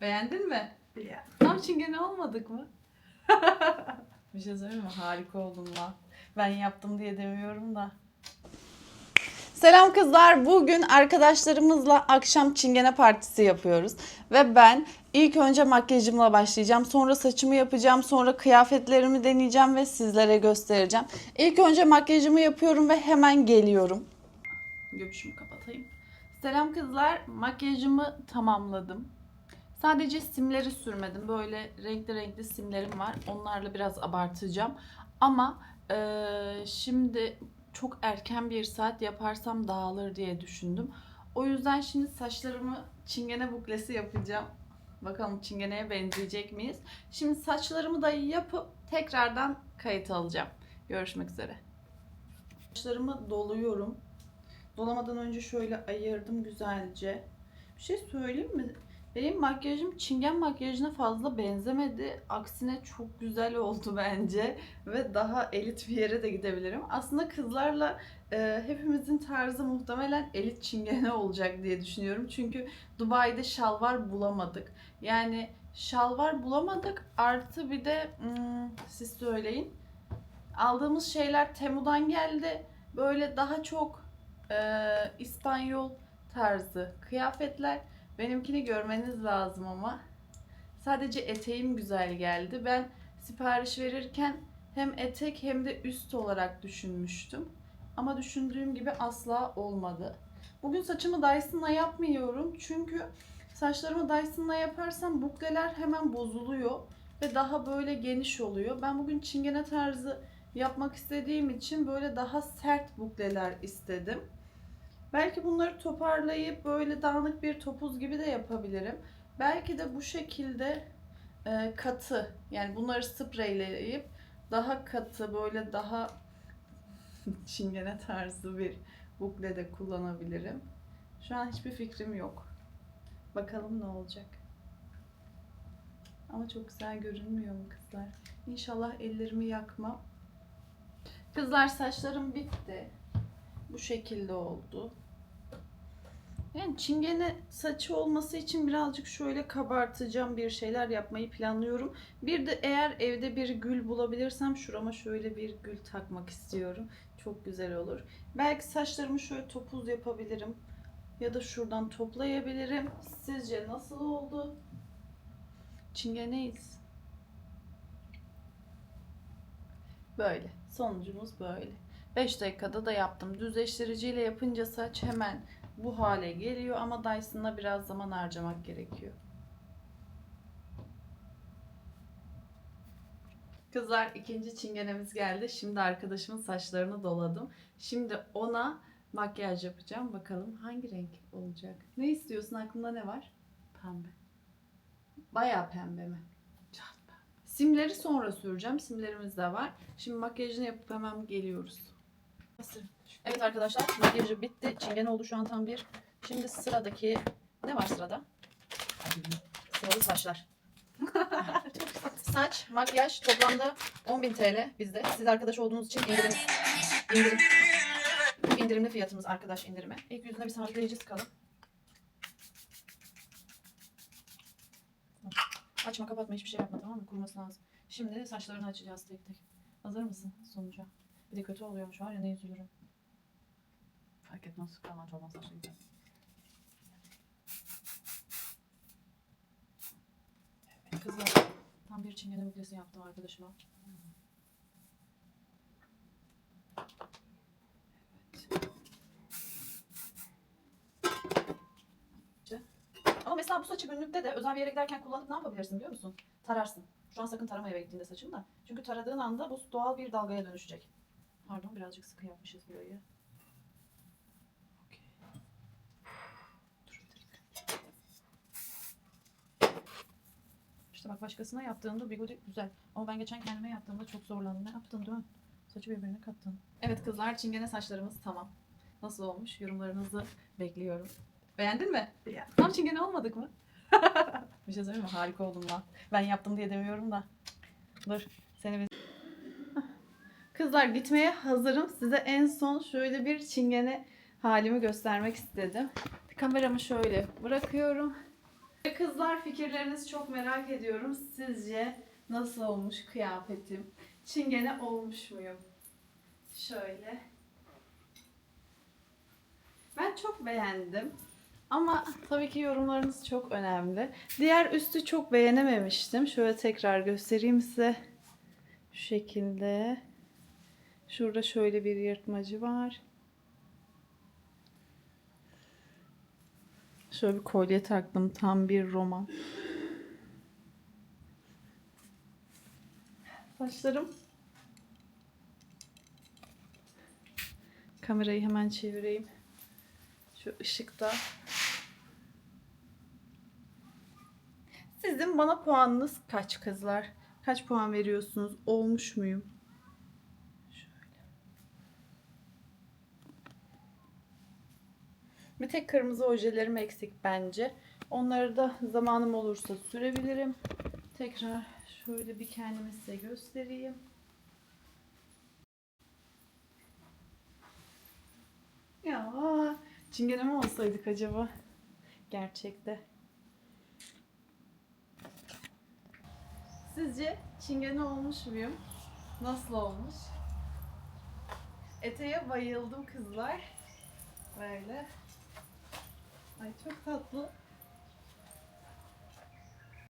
Beğendin mi? Ya. Tam çingene olmadık mı? bir şey söyleyeyim mi? Harika oldun lan. Ben yaptım diye demiyorum da. Selam kızlar. Bugün arkadaşlarımızla akşam çingene partisi yapıyoruz. Ve ben ilk önce makyajımla başlayacağım. Sonra saçımı yapacağım. Sonra kıyafetlerimi deneyeceğim ve sizlere göstereceğim. İlk önce makyajımı yapıyorum ve hemen geliyorum. Göbüşümü kapatayım. Selam kızlar. Makyajımı tamamladım. Sadece simleri sürmedim. Böyle renkli renkli simlerim var. Onlarla biraz abartacağım. Ama eee, şimdi çok erken bir saat yaparsam dağılır diye düşündüm. O yüzden şimdi saçlarımı çingene buklesi yapacağım. Bakalım çingeneye benzeyecek miyiz? Şimdi saçlarımı da yapıp tekrardan kayıt alacağım. Görüşmek üzere. Saçlarımı doluyorum. Dolamadan önce şöyle ayırdım güzelce. Bir şey söyleyeyim mi? Benim makyajım çingen makyajına fazla benzemedi. Aksine çok güzel oldu bence. Ve daha elit bir yere de gidebilirim. Aslında kızlarla e, hepimizin tarzı muhtemelen elit çingene olacak diye düşünüyorum. Çünkü Dubai'de şalvar bulamadık. Yani şalvar bulamadık. Artı bir de hmm, siz söyleyin. Aldığımız şeyler Temu'dan geldi. Böyle daha çok e, İspanyol tarzı kıyafetler. Benimkini görmeniz lazım ama. Sadece eteğim güzel geldi. Ben sipariş verirken hem etek hem de üst olarak düşünmüştüm. Ama düşündüğüm gibi asla olmadı. Bugün saçımı Dyson'la yapmıyorum. Çünkü saçlarımı Dyson'la yaparsam bukleler hemen bozuluyor. Ve daha böyle geniş oluyor. Ben bugün çingene tarzı yapmak istediğim için böyle daha sert bukleler istedim. Belki bunları toparlayıp böyle dağınık bir topuz gibi de yapabilirim. Belki de bu şekilde e, katı yani bunları spreyleyip daha katı böyle daha çingene tarzı bir bukle de kullanabilirim. Şu an hiçbir fikrim yok. Bakalım ne olacak. Ama çok güzel görünmüyor mu kızlar? İnşallah ellerimi yakmam. Kızlar saçlarım bitti. Bu şekilde oldu. Yani çingene saçı olması için birazcık şöyle kabartacağım bir şeyler yapmayı planlıyorum. Bir de eğer evde bir gül bulabilirsem şurama şöyle bir gül takmak istiyorum. Çok güzel olur. Belki saçlarımı şöyle topuz yapabilirim. Ya da şuradan toplayabilirim. Sizce nasıl oldu? Çingeneyiz. Böyle. Sonucumuz böyle. 5 dakikada da yaptım. Düzleştiriciyle yapınca saç hemen bu hale geliyor ama Dyson'la biraz zaman harcamak gerekiyor. Kızlar ikinci çingenemiz geldi. Şimdi arkadaşımın saçlarını doladım. Şimdi ona makyaj yapacağım. Bakalım hangi renk olacak? Ne istiyorsun? Aklında ne var? Pembe. Bayağı pembe mi? Simleri sonra süreceğim. Simlerimiz de var. Şimdi makyajını yapıp hemen geliyoruz. Evet arkadaşlar makyajı bitti. Çingen oldu şu an tam bir. Şimdi sıradaki ne var sırada? Sıralı saçlar. Saç, makyaj toplamda 10.000 TL bizde. Siz arkadaş olduğunuz için indirim, indirim, indirimli fiyatımız arkadaş indirimi. İlk yüzüne bir sabitleyici sıkalım. Açma kapatma hiçbir şey yapma tamam mı? Kuruması lazım. Şimdi saçlarını açacağız tek tek. Hazır mısın sonuca? Bir de kötü oluyormuş var ya ne üzülürüm. Fark etmez. Kalancı olmaz saçlı güzel. Evet kızlar. Tam bir çingene buklesi yaptım arkadaşıma. Ama mesela bu saçı günlükte de özel bir yere giderken kullanıp ne yapabilirsin biliyor musun? Tararsın. Şu an sakın tarama eve gittiğinde saçını da. Çünkü taradığın anda bu doğal bir dalgaya dönüşecek. Pardon birazcık sıkı yapmışız burayı. Okey. Dur bir dakika. İşte bak başkasına yaptığında bigudi güzel. Ama ben geçen kendime yaptığımda çok zorlandım. Ne yaptın değil mi? Saçı birbirine kattın. Evet kızlar çingene saçlarımız tamam. Nasıl olmuş? Yorumlarınızı bekliyorum. Beğendin mi? Ya. Tam çingene olmadık mı? bir şey söyleyeyim mi? Harika oldum lan. Ben yaptım diye demiyorum da. Dur. Seni bir... Kızlar gitmeye hazırım. Size en son şöyle bir çingene halimi göstermek istedim. Kameramı şöyle bırakıyorum. Kızlar fikirlerinizi çok merak ediyorum. Sizce nasıl olmuş kıyafetim? Çingene olmuş muyum? Şöyle. Ben çok beğendim. Ama tabii ki yorumlarınız çok önemli. Diğer üstü çok beğenememiştim. Şöyle tekrar göstereyim size. Şu şekilde. Şurada şöyle bir yırtmacı var. Şöyle bir kolye taktım. Tam bir roman. Saçlarım. Kamerayı hemen çevireyim. Şu ışıkta. Sizin bana puanınız kaç kızlar? Kaç puan veriyorsunuz? Olmuş muyum? Bir tek kırmızı ojelerim eksik bence. Onları da zamanım olursa sürebilirim. Tekrar şöyle bir kendimi size göstereyim. Ya çingene mi olsaydık acaba? Gerçekte. Sizce çingene olmuş muyum? Nasıl olmuş? Eteğe bayıldım kızlar. Böyle. Ay çok tatlı.